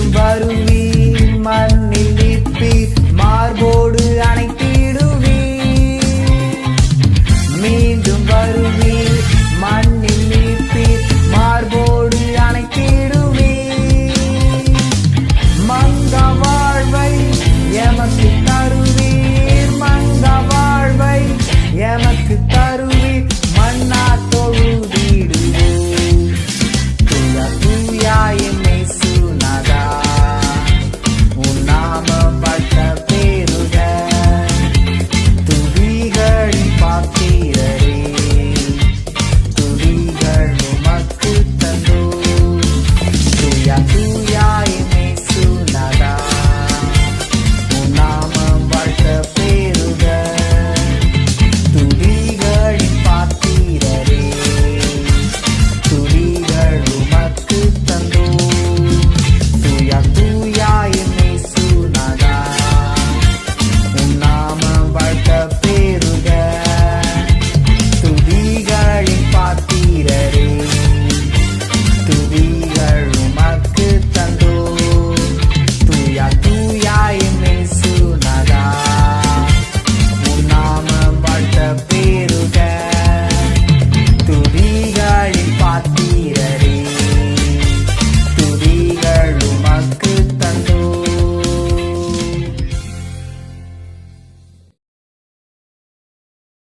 மீண்டும் வரும் criatura.